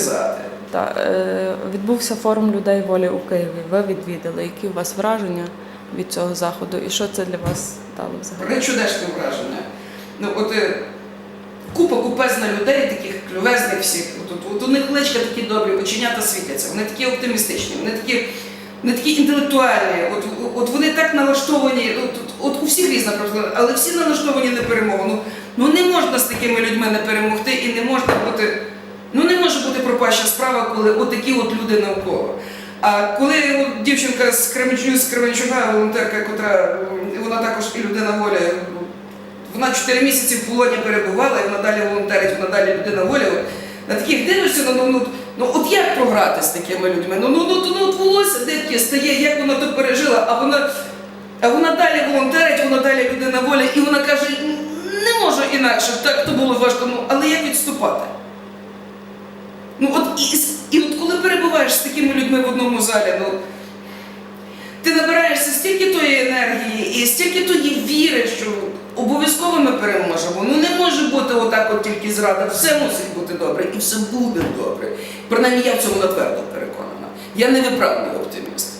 вирізати. Та, е, відбувся форум людей волі у Києві. Ви відвідали. Які у вас враження від цього заходу і що це для вас дало взагалі? Чудесне враження. Ну, от е, купа купезна людей, таких клювезних всіх. От, от, от у них личка такі добрі, оченята світяться, вони такі оптимістичні, вони такі. Вони такі інтелектуальні, от, от вони так налаштовані, от, от, от у всіх різна просто, але всі налаштовані на перемогу. Ну, ну не можна з такими людьми не перемогти і не можна бути, ну не може бути пропаща справа, коли отакі от люди навколо. А коли от, дівчинка з Кременчука, з Кременчука, волонтерка, котра вона також і людина воля, вона 4 місяці в полоні перебувала, і вона далі волонтерить, вона далі людина воля. На таких дивишся, ну, ну, ну, ну от як програти з такими людьми? Ну, ну, ну, ну от волосся дитки стає, як вона то пережила, а вона, а вона далі волонтерить, вона далі людина воля, і вона каже, не можу інакше, так то було важко, ну, але як відступати? І, і от коли перебуваєш з такими людьми в одному залі, ну ти набираєшся стільки тої енергії і стільки тої віри, що обов'язково ми переможемо. Ну не може бути отак, от тільки зрада. Все мусить бути добре, і все буде добре. Принаймні я в цьому натвердо переконана. Я не виправний оптиміст.